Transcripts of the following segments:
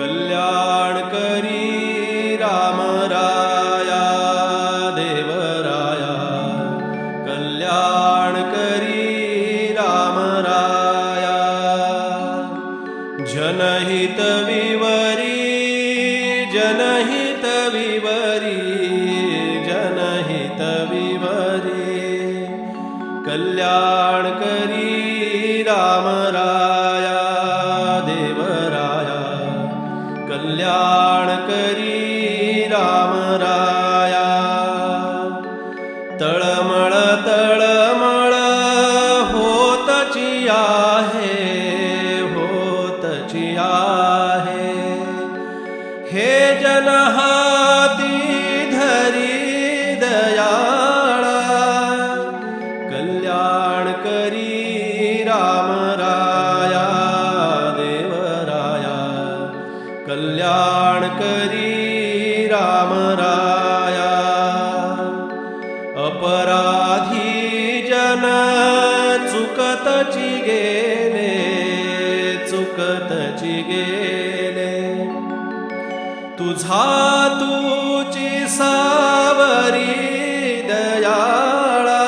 कल्याण करी आहे. हे सावरी दयाळा।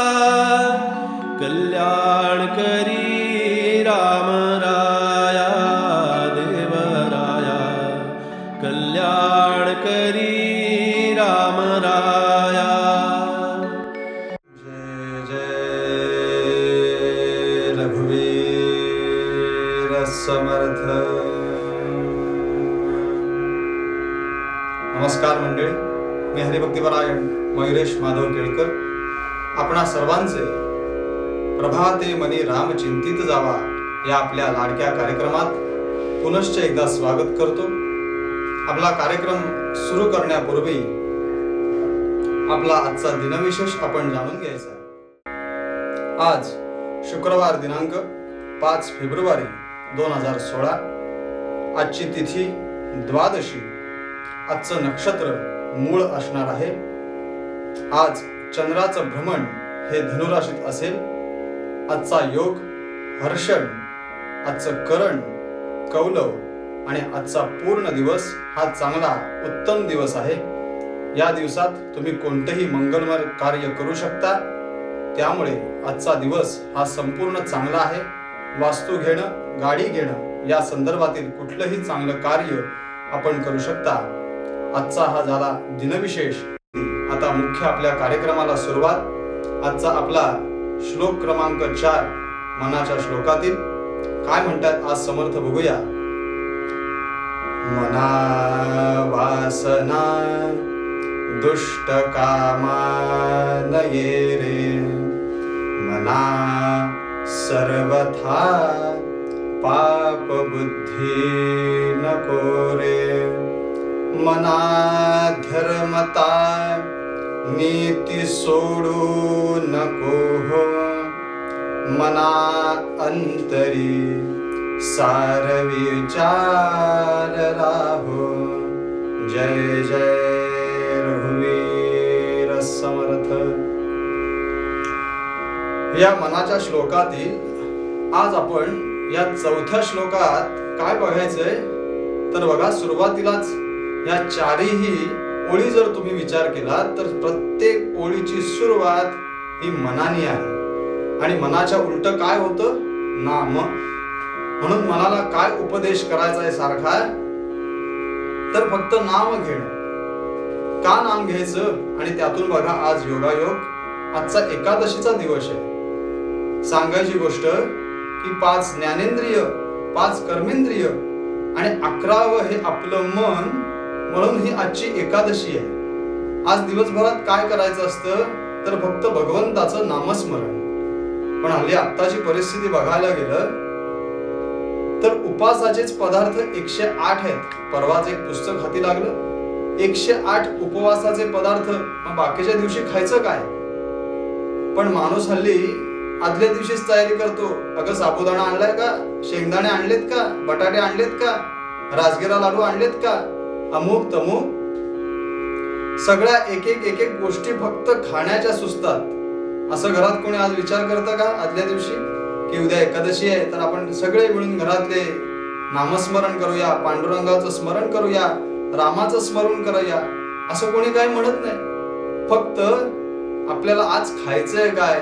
कल्याण करी राम राया देवराया कल्याण करी मी मयुरेश माधव केळकर. आपणा सर्वांचे प्रभाते मनी राम चिंतित जावा या आपल्या लाडक्या कार्यक्रमात पुनश्च एकदा स्वागत करतो. आपला कार्यक्रम सुरू करण्यापूर्वी आपला आजचा दिनविशेष आपण जाणून घ्यायचा आज शुक्रवार दिनांक पाच फेब्रुवारी दोन हजार सोळा. आजची तिथी द्वादशी. आजचं नक्षत्र मूळ असणार आहे. आज चंद्राचं भ्रमण हे धनुराशीत असेल. आजचा योग हर्षण आजचं करण कौलव आणि आजचा पूर्ण दिवस हा चांगला उत्तम दिवस आहे. या दिवसात तुम्ही कोणतंही मंगलमय कार्य करू शकता. त्यामुळे आजचा दिवस हा संपूर्ण चांगला आहे. वास्तू घेणं गाडी घेणं या संदर्भातील कुठलंही चांगलं कार्य आपण करू शकता. आजचा हा झाला दिनविशेष. आता मुख्य आपल्या कार्यक्रमाला सुरुवात. आजचा आपला श्लोक क्रमांक चार मनाच्या श्लोकातील. काय म्हणतात? आज समर्थ बघूया. मना वासना दुष्ट कामानये रे. मना सर्वथा पाप बुद्धी नको रे. धर्मता नीती सोडू नको हो। मना अंतरी सार विचार राहो। जय जय रघुवीर समर्थ। या मनाच्या श्लोकातील आज आपण या चौथ्या श्लोकात काय बघायचंय? तर बघा सुरुवातीलाच या चारही ओळी जर तुम्ही विचार केला तर प्रत्येक ओळीची सुरुवात ही मनाने आहे. आणि मनाच्या उलट काय होतं? नाम. म्हणून मनाला काय उपदेश करायचा आहे सारखा? तर फक्त नाम घेणं. का नाम घ्यायचं? आणि त्यातून बघा आज योगायोग आजचा एकादशीचा दिवस आहे. सांगायची गोष्ट की पाच ज्ञानेंद्रिय पाच कर्मेंद्रिय आणि अकरावं हे आपलं मन म्हणून ही आजची एकादशी आहे. आज दिवसभरात काय करायचं असतं तर फक्त भगवंताचं नामस्मरण. पण हल्ली आत्ताची परिस्थिती बघायला गेलं तर उपासाचेच पदार्थ एकशे आठ आहेत. परवाच एक पुस्तक हाती लागलं. एकशे आठ उपवासाचे पदार्थ मग बाकीच्या दिवशी खायचं काय? पण माणूस हल्ली आदल्या दिवशीच तयारी करतो. अगं साबुदाणा आणलाय का? शेंगदाणे आणलेत का? बटाटे आणलेत का? राजगिरा लाडू आणलेत का? अमुक तमुक. सगळ्या एक एक एक एक गोष्टी फक्त खाण्याच्या सुचतात असं घरात कोणी आज विचार करतं का आदल्या दिवशी? की उद्या एकादशी आहे तर आपण सगळे मिळून घरातले नामस्मरण करूया पांडुरंगाचं स्मरण करूया रामाचं स्मरण करूया असं कोणी काही म्हणत नाही. फक्त आपल्याला आज खायचंय काय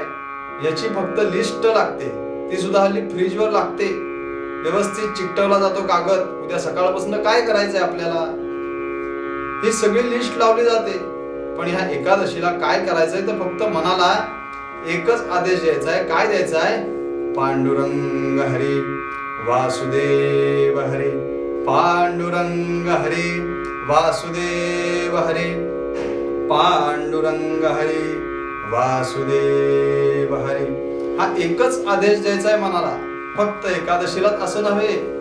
याची फक्त लिस्ट लागते. ती सुद्धा हल्ली फ्रीजवर लागते. व्यवस्थित चिकटवला जातो कागद. उद्या सकाळपासून काय करायचंय आपल्याला? ही सगळी लिस्ट लावली जाते. पण ह्या एकादशीला काय करायचंय तर फक्त मनाला एकच आदेश द्यायचा आहे काय द्यायचा आहे पांडुरंग हरी वासुदेव हरी. पांडुरंग हरी वासुदेव हरी. पांडुरंग हरी वासुदेव हरी. हा एकच आदेश द्यायचा आहे मनाला. फक्त एकादशीलाच असं नव्हे.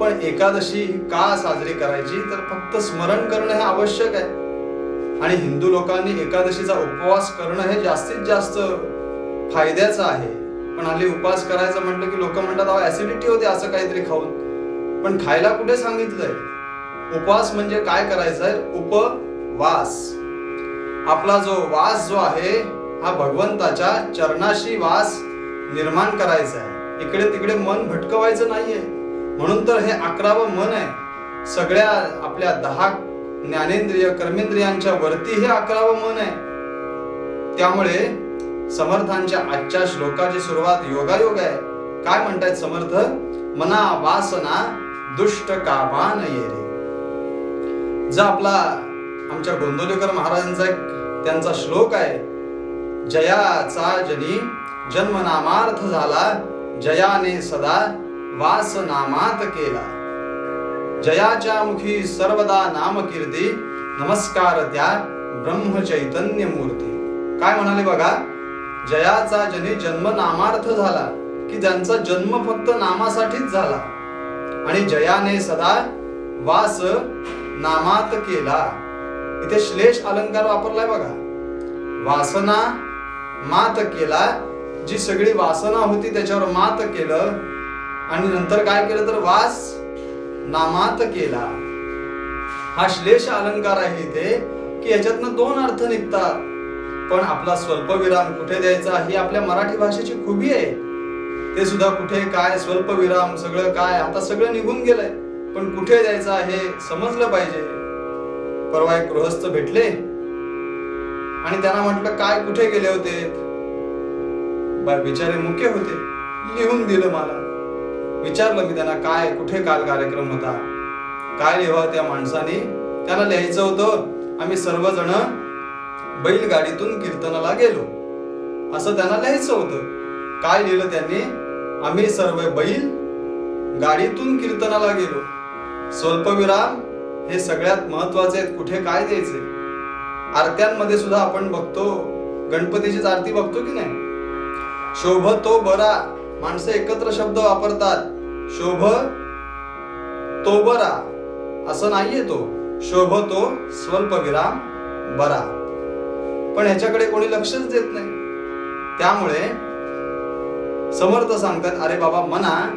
पण एकादशी का साजरी करायची? तर फक्त स्मरण करणं हे आवश्यक आहे. आणि हिंदू लोकांनी एकादशीचा उपवास करणं हे जास्तीत जास्त फायद्याचं आहे. पण हल्ली उपवास करायचं म्हटलं की लोक म्हणतात ऍसिडिटी होते असं काहीतरी खाऊन. पण खायला कुठे सांगितलंय? उपवास म्हणजे काय करायचं आहे उपवास. आपला जो वास जो आहे हा भगवंताच्या चरणाशी वास निर्माण करायचा आहे. इकडे तिकडे मन भटकवायचं नाहीये. म्हणून तर हे अकरावं मन आहे. सगळ्या आपल्या दहा ज्ञानेंद्रिय कर्मेंद्रियांच्या वरती हे अकरावं मन आहे. त्यामुळे समर्थांच्या आजच्या श्लोकाची सुरुवात योगायोग आहे. काय म्हणतायत समर्थ? मना वासना दुष्ट कामान नये जो आपला आमच्या गोंदवलेकर महाराजांचा एक त्यांचा श्लोक आहे जयाचा जनी जन्मनामार्थ झाला जयाने सदा वास नामात केला। जयाच्या मुखी सर्वदा नाम कीर्ती नमस्कार त्या ब्रह्म चैतन्य मूर्ती काय म्हणाले बघा? जयाचा जनी जन्म नामार्थ झाला की ज्यांचा जन्म फक्त नामासाठीच झाला. आणि जयाने सदा वास नामात केला. इथे श्लेष अलंकार वापरलाय बघा. वासना मात केला जी सगळी वासना होती त्याच्यावर मात केलं आणि नंतर काय केलं तर वास नामात केला. हा श्लेष अलंकार आहे इथे की याच्यातनं दोन अर्थ निघतात. पण आपला स्वल्पविराम कुठे द्यायचा ही आपल्या मराठी भाषेची खुबी आहे. ते सुद्धा कुठे काय स्वल्पविराम सगळं काय आता सगळं निघून गेलंय. पण कुठे द्यायचं आहे समजलं पाहिजे. परवा एक गृहस्थ भेटले. आणि त्यांना म्हटलं काय कुठे गेले होते? बिचारे मुके होते. लिहून दिलं मला. विचारलं मी त्यांना काय कुठे काल कार्यक्रम होता? काय लिहावा त्या माणसाने? त्यांना लिहायचं होतं आम्ही सर्वजण बैलगाडीतून कीर्तनाला गेलो. असं त्यांना लिहायचं होतं. काय लिहिलं त्यांनी? आम्ही सर्व बैल गाडीतून कीर्तनाला गेलो. स्वल्पविराम हे सगळ्यात महत्त्वाचे आहेत. कुठे काय द्यायचे? आरत्यांमध्ये सुद्धा आपण बघतो. गणपतीचीच आरती बघतो की नाही? शोभ तो बरा. माणसं एकत्र शब्द वापरतात. शोभ तो बरा. असं नाहीये तो. शोभ तो स्वल्पविराम बरा. पण ह्याच्याकडे कोणी लक्षच देत नाही. त्यामुळे समर्थ सांगतात अरे बाबा मना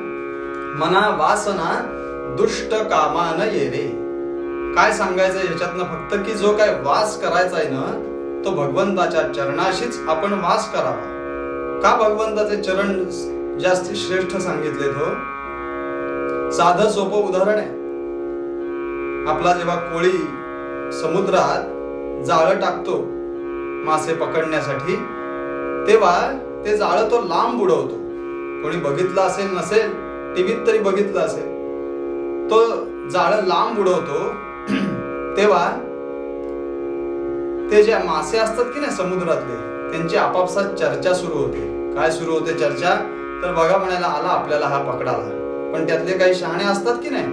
मना वासना दुष्ट कामान येरे. काय सांगायचं याच्यातनं? फक्त की जो काय वास करायचा आहे ना तो भगवंताच्या चरणाशीच आपण वास करावा. का भगवंताचे चरण जास्ती श्रेष्ठ सांगितले तो हो? साधं सोपं उदाहरण आहे. आपला जेव्हा कोळी समुद्रात जाळं टाकतो मासे पकडण्यासाठी तेव्हा ते जाळं तो लांब उडवतो. कोणी बघितलं असेल नसेल टीव्हीत तरी बघितलं असेल. तो जाळं लांब उडवतो तेव्हा ते जे मासे असतात की नाही समुद्रातले त्यांची आपापसात चर्चा सुरू होते. काय सुरू होते चर्चा? तर बघा म्हणायला आला आपल्याला हा पकडाला. पण त्यातले काही शहाणे असतात की नाही?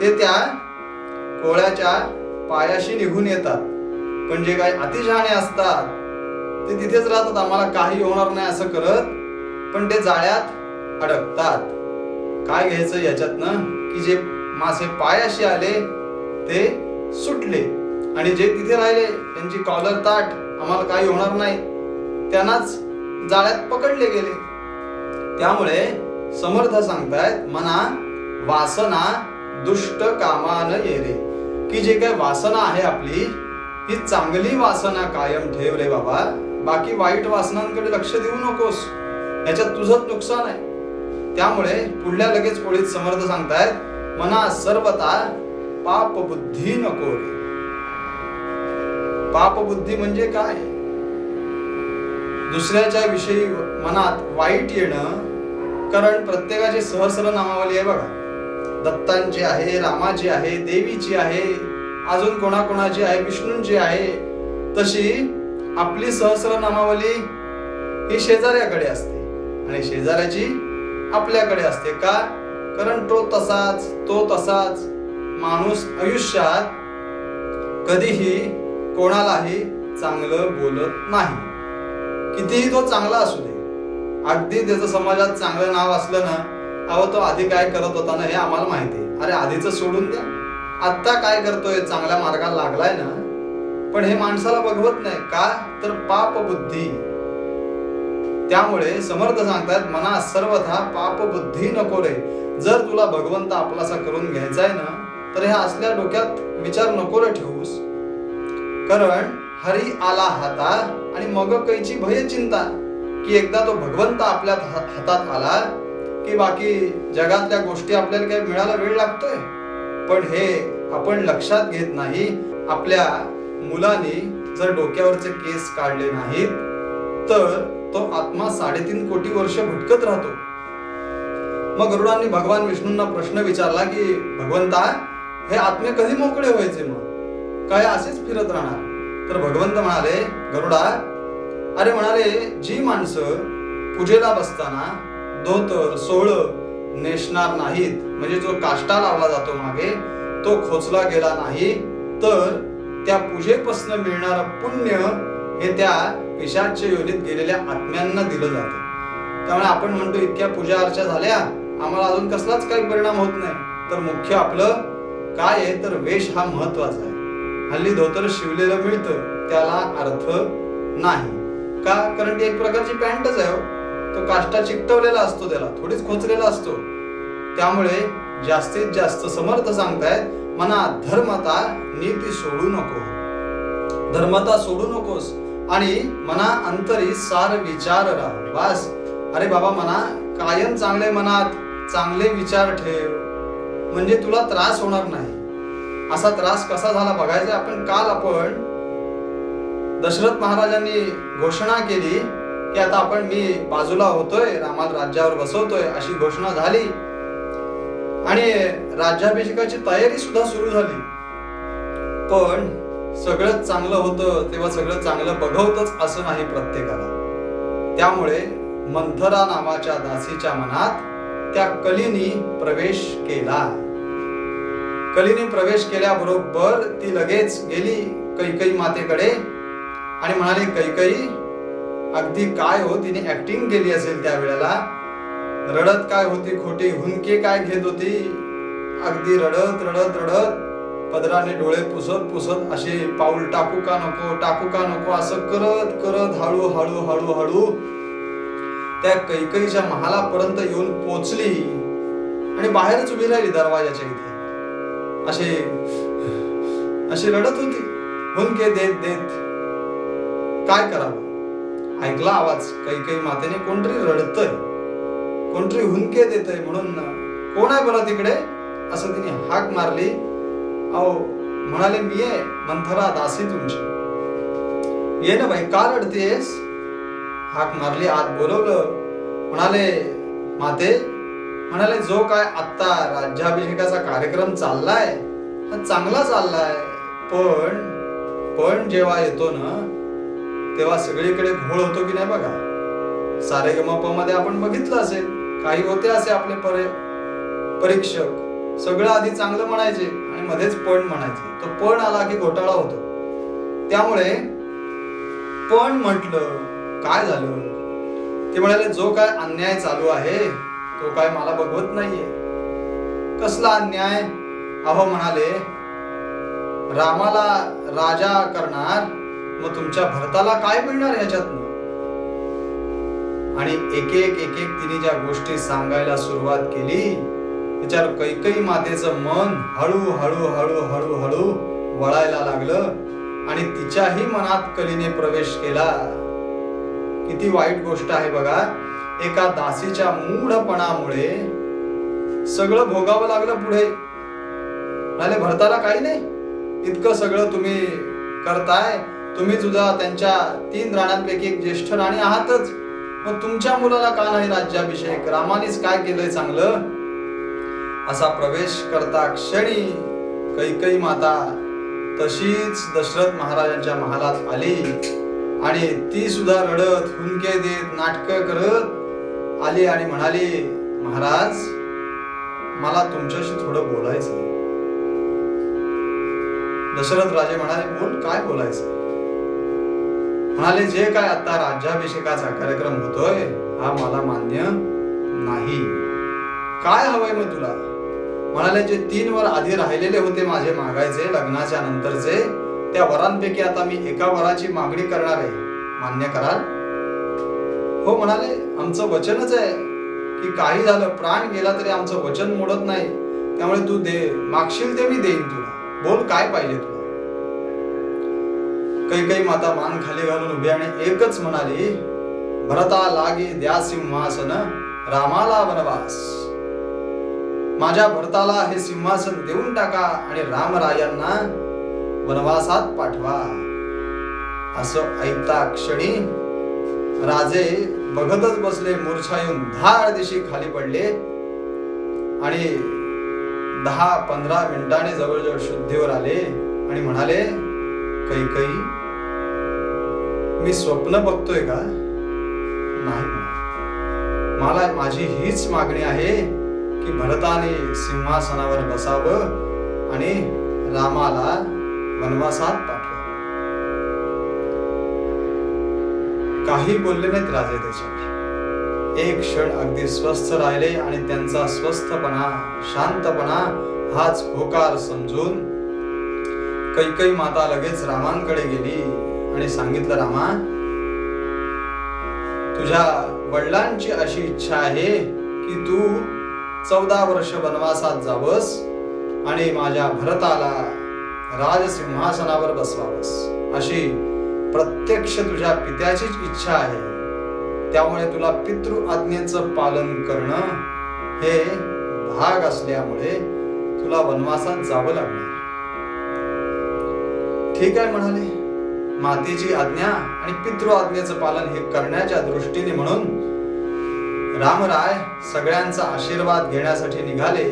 ते त्या कोळ्याच्या पायाशी निघून येतात. पण जे काही अतिशहाणे असतात ते तिथेच राहतात. आम्हाला काही होणार नाही असं करत पण ते जाळ्यात अडकतात. काय घ्यायचं याच्यातनं? की जे मासे पायाशी आले ते सुटले. आणि जे तिथे राहिले त्यांची कॉलर ताट आम्हाला काही होणार नाही. त्यांनाच जाळ्यात पकडले गेले. त्यामुळे समर्थ सांगतायत मना वासना दुष्ट कामान येरे. की जे काय वासना आहे आपली ही चांगली वासना कायम ठेव रे बाबा. बाकी वाईट वासनांकडे लक्ष देऊ नकोस. याच्यात तुझंच नुकसान आहे. त्यामुळे पुढल्या लगेच ओळीत समर्थ सांगतायत मना सर्वता पाप बुद्धी नको रे. पाप बुद्धी म्हणजे काय? दुसऱ्याच्या विषयी मनात वाईट येणं कारण प्रत्येकाची सहस्र नामावली आहे बघा. दत्तांची आहे रामाची आहे देवीची आहे अजून कोणाकोणाची आहे विष्णूंची आहे तशी आपली सहस्र नामावली ही शेजाऱ्याकडे असते. आणि शेजाऱ्याची आपल्याकडे असते. का? कारण तो तसाच तो तसाच माणूस आयुष्यात कधीही कोणालाही चांगलं बोलत नाही. कितीही तो चांगला असू दे अगदी त्याचं समाजात चांगलं नाव असलं ना अहो तो आधी काय करत होता ना हे आम्हाला माहिती अरे आधीच सोडून द्या. आत्ता काय करतोय? चांगल्या मार्गाला लागलाय ना. पण हे माणसाला बघवत नाही. का? तर पाप बुद्धी. त्यामुळे समर्थ सांगतात मना सर्वथा पाप बुद्धी नको रे. जर तुला भगवंत आपलासा करून घ्यायचा आहे ना तर ह्या असल्या डोक्यात विचार नको रे ठेवूस. कारण हरी आला हाता आणि मग कैची भय चिंता. की एकदा तो भगवंत आपल्या हातात आला की बाकी जगातल्या गोष्टी आपल्याला काही मिळायला वेळ लागतोय. पण हे आपण लक्षात घेत नाही. आपल्या मुलांनी जर डोक्यावरचे केस काढले नाहीत तर तो आत्मा साडेतीन कोटी वर्ष भटकत राहतो. मग गरुडांनी भगवान विष्णूंना प्रश्न विचारला की भगवंता हे आत्मे कधी मोकळे व्हायचे मग? काय असेच फिरत राहणार? तर भगवंत म्हणाले गरुडा अरे म्हणाले जी माणसं पूजेला बसताना धोतर सोळ नेसणार नाहीत म्हणजे जो काष्टा लावला जातो मागे तो खोचला गेला नाही तर त्या पूजेपासून मिळणार पुण्य हे त्या पिशाच्या योनीत गेलेल्या आत्म्यांना दिलं जातं. त्यामुळे आपण म्हणतो इतक्या पूजा अर्चा झाल्या आम्हाला अजून कसलाच काही परिणाम होत नाही. तर मुख्य आपलं काय आहे? तर वेश हा महत्त्वाचा आहे. हल्ली धोतर शिवलेलं मिळतं त्याला अर्थ नाही. का? कारण ती एक प्रकारची पॅन्टच आहे हो. तो काष्टा चिकटवलेला असतो त्याला थोडीच खोचलेला असतो. त्यामुळे जास्तीत जास्त समर्थ सांगतायत मना धर्मता नीती सोडू नको. धर्मता सोडू नकोस. आणि मना अंतरी सार विचार राह बास. अरे बाबा मना कायम चांगले मनात चांगले विचार ठेव. म्हणजे तुला त्रास होणार नाही. असा त्रास कसा झाला बघायचा आपण काल आपण दशरथ महाराजांनी घोषणा केली की आता आपण मी बाजूला होतोय रामाला राज्यावर बसवतोय अशी घोषणा झाली. आणि राज्याभिषेकाची तयारी सुद्धा सुरू झाली. पण सगळं चांगलं होतं तेव्हा सगळं चांगलं बघवतच असं नाही प्रत्येकाला. त्यामुळे मंथरा नावाच्या दासीच्या मनात त्या कलीनी प्रवेश केला. कलीने प्रवेश केल्याबरोबर ती लगेच गेली कैकई मातेकडे. आणि म्हणाले कैकई अगदी काय हो तिने ऍक्टिंग केली असेल त्या वेळेला? रडत काय होती? खोटी हुंके काय घेत होती? अगदी रडत रडत रडत पदराने डोळे पुसत पुसत असे पाऊल टाकू का नको टाकू का नको असं करत करत हळू हळू हळू हळू त्या कैकईच्या महालापर्यंत येऊन पोचली आणि बाहेरच उभी राहिली दरवाजाच्या इथे. असे अशी रडत होती. हुंके देत देत काय करावं? ऐकला आवाज काही काही मातेने कोणतरी रडतय कोणतरी हुंके देतय म्हणून कोण आहे बरं तिकडे? असं तिने हाक मारली. अहो म्हणाले मी आहे मंथरा दासी तुमची. ये ना बाई का रडतेस? हाक मारली आत बोलवलं. म्हणाले माते म्हणाले जो काय आत्ता राज्याभिषेकाचा कार्यक्रम चाललाय हा चांगला चाललाय पण पण जेव्हा येतो ना तेव्हा सगळीकडे घोळ होतो की नाही बघा? सारे मध्ये आपण बघितलं असेल काही होते असे आपले परे परीक्षक. सगळं आधी चांगलं म्हणायचे आणि मध्येच पण म्हणायचे. तो पण आला की घोटाळा होतो. त्यामुळे पण म्हटलं काय झालं? ते म्हणाले जो काय अन्याय चालू आहे तो काय मला बघवत नाहीये. कसला अन्याय? अहो म्हणाले रामाला राजा करणार मग तुमच्या भरताला काय मिळणार ह्याच्यातनं? आणि एक एक एक एक तिने ज्या गोष्टी सांगायला सुरुवात केली त्याच्यावर कैकई मातेचं मन हळू हळू हळू हळू हळू वळायला लागलं आणि तिच्याही मनात कलीने प्रवेश केला. किती वाईट गोष्ट आहे बघा एका दासीच्या मूढपणामुळे सगळं भोगावं लागलं पुढे. भरताला काही नाही. इतकं सगळं तुम्ही करताय. तुम्ही सुद्धा त्यांच्या तीन राण्यांपैकी एक ज्येष्ठ राणी आहातच. मग तुमच्या मुलाला का नाही राज्याभिषेक? रामानेच काय केलंय चांगलं? असा प्रवेश करता क्षणी कैकई माता तशीच दशरथ महाराजांच्या महालात आली आणि ती सुद्धा रडत हुंके देत नाटक करत आली आणि म्हणाली महाराज मला तुमच्याशी थोडं बोलायचं दशरथ राजे म्हणाले बोल काय बोलायचं म्हणाले जे काय आता राज्याभिषेकाचा कार्यक्रम होतोय हा मला मान्य नाही. काय हवंय मग तुला? म्हणाले जे तीन वर आधी राहिलेले होते माझे मागायचे लग्नाच्या नंतरचे त्या वरांपैकी आता मी एका वराची मागणी करणार आहे. मान्य कराल? हो म्हणाले आमचं वचनच आहे की काही झालं प्राण गेला तरी आमचं वचन मोडत नाही. त्यामुळे तू दे मागशील ते मी देईन तुला. बोल काय पाहिजे तुला? कैकई माता मान खाली घालून उभी आणि एकच म्हणाली भरता लागी द्या सिंहासन रामाला वनवास. माझ्या भरताला हे सिंहासन देऊन टाका आणि रामरायांना वनवासात पाठवा. असं ऐकता क्षणी राजे बघतच बसले मूर्छा येऊन धाड दिशी खाली पडले आणि दहा पंधरा मिनिटांनी जवळजवळ शुद्धीवर आले आणि म्हणाले कैकई कै मी स्वप्न बघतोय का? नाही मला माझी हीच मागणी आहे की भरताने सिंहासनावर बसावं आणि रामाला वनवासात पाठवावं काही बोलले नाहीत राजे त्याच्यावर एक क्षण अगदी स्वस्थ राहिले आणि त्यांचा स्वस्थपणा शांतपणा हाच होकार समजून कैकई माता लगेच रामांकडे गेली. आणि सांगितलं रामा तुझ्या वडिलांची अशी इच्छा आहे की तू चौदा वर्ष वनवासात जावस आणि माझ्या भरताला राजसिंहासनावर बसवावस. अशी प्रत्यक्ष तुझ्या पित्याचीच इच्छा आहे. त्यामुळे तुला पितृ आज्ञेचं पालन करणं हे भाग असल्यामुळे तुला वनवासात जावं लागणार. ठीक आहे म्हणाले. मातेची आज्ञा आणि पितृ आज्ञेचं पालन हे करण्याच्या दृष्टीने म्हणून रामराय सगळ्यांचा आशीर्वाद घेण्यासाठी निघाले.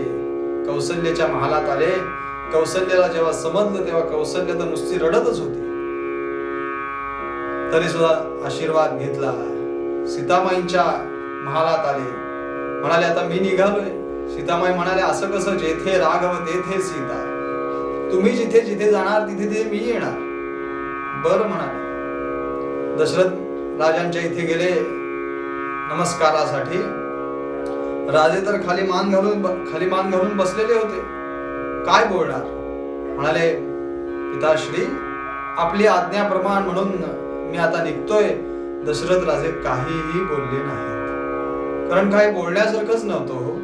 कौशल्याच्या महालात आले. कौशल्याला जेव्हा समजलं तेव्हा कौशल्य तर नुसती रडतच होती. तरी सुद्धा आशीर्वाद घेतला. सीतामाईंच्या महालात आले. म्हणाले आता मी निघालोय. सीतामाई म्हणाले असं कसं? जेथे राघव तेथे सीता. तुम्ही जिथे जिथे जाणार तिथे ते मी येणार. बर म्हणाले. दशरथ राजांच्या इथे गेले नमस्कारासाठी. राजे तर खाली मान घालून खाली मान घालून बसलेले होते. काय बोलणार? म्हणाले पिताश्री आपली आज्ञाप्रमाण म्हणून मी आता निघतोय. दशरथ राजे काहीही बोलले नाही कारण काय बोलण्यासारखंच नव्हतं हो.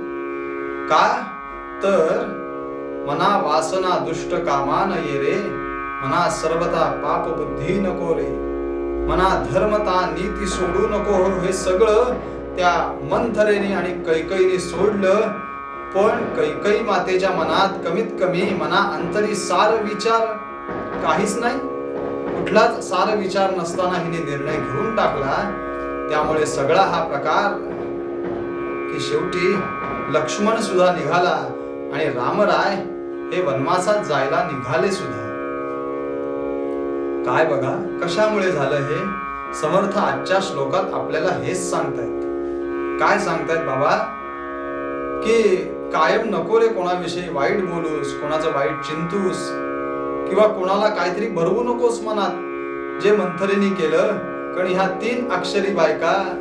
का? तर मना वासना दुष्ट कामा न ये रे मना सर्वता पाप बुद्धी नको रे. मना धर्मता नीती सोडू नको हो हे सगळं त्या मंथरेने आणि कैकईने सोडलं. पण कैकई मातेच्या मनात कमीत कमी मना अंतरी सार विचार काहीच नाही. कुठलाच सार विचार नसताना हिने निर्णय घेऊन टाकला. त्यामुळे सगळा हा प्रकार की शेवटी लक्ष्मण सुद्धा निघाला आणि रामराय हे वनवासात जायला निघाले सुद्धा. काय बघा कशामुळे झालं हे? समर्थ आजच्या श्लोकात आपल्याला हेच सांगतायत. काय सांगतायत बाबा? की कायम नको रे कोणाविषयी वाईट बोलूस कोणाचं वाईट चिंतूस किंवा कोणाला काहीतरी भरवू नकोस मनात जे मंथरीने केलं कारण ह्या तीन अक्षरी बायका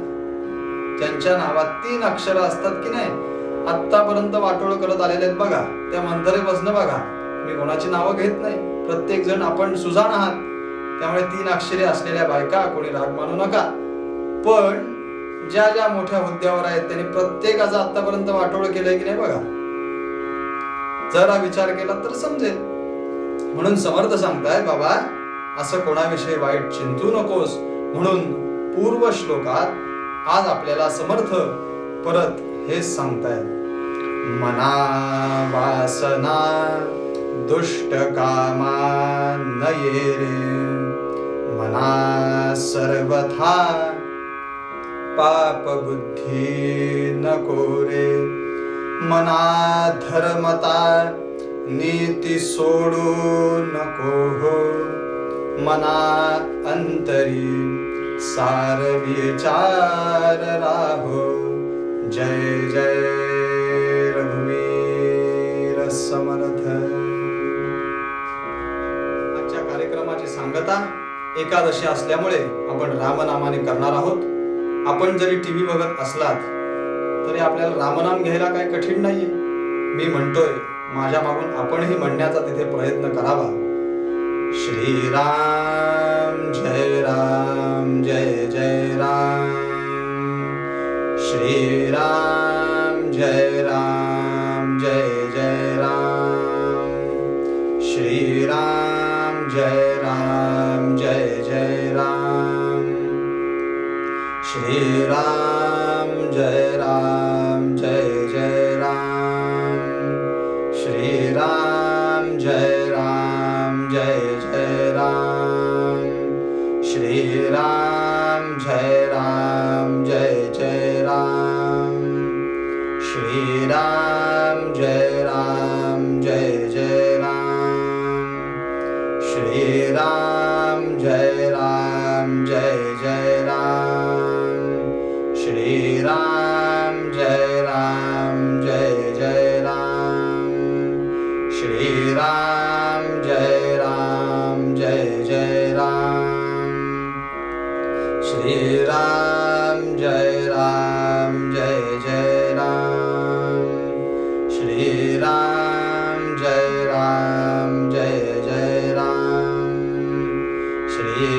ज्यांच्या नावात तीन अक्षर असतात की नाही आतापर्यंत वाटोळ करत आलेले आहेत बघा. त्या मंथरे बघा. मी कोणाची नावं घेत नाही. प्रत्येक जण आपण सुजाण आहात. त्यामुळे तीन अक्षरे असलेल्या बायका कोणी राग मानू नका. पण ज्या ज्या मोठ्या हुद्द्यावर आहेत त्यांनी प्रत्येकाचं आतापर्यंत वाटोळ केलंय की नाही बघा. जरा विचार केला तर समजेल. म्हणून समर्थ सांगताय बाबा असं कोणाविषयी वाईट चिंतू नकोस. म्हणून पूर्व श्लोकात आज आपल्याला समर्थ परत हेच सांगतायत. मना वासना दुष्टकामा नये रे. क्षमा सर्वथा पापबुद्धी नको रे मना धर्मता नीती सोडू नको हो. मना अंतरी सार विचार राहो. जय जय रघुवीर समर्थ. आजच्या कार्यक्रमाची सांगता एकादशी असल्यामुळे आपण रामनामाने करणार आहोत. आपण जरी टी व्ही बघत असलात तरी आपल्याला रामनाम घ्यायला काय कठीण नाहीये. मी म्हणतोय माझ्या मागून आपणही म्हणण्याचा तिथे प्रयत्न करावा. श्रीराम जय राम जय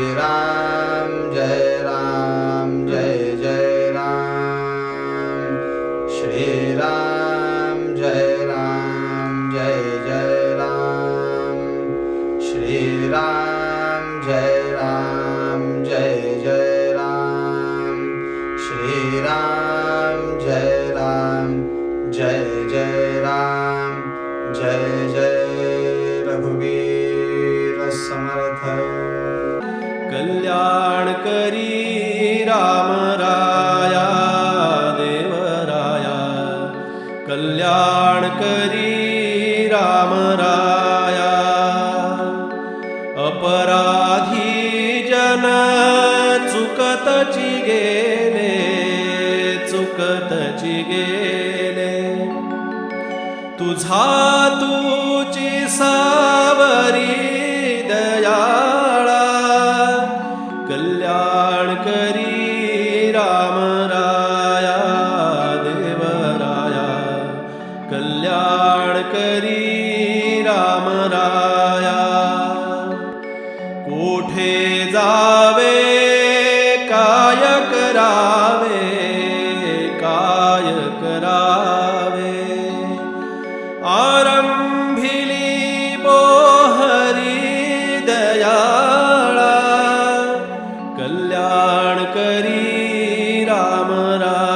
श्रीराम जय। चुकतची गेले चुकतची गेले. तुझा तुझी सावरी कल्याण करी राम राम.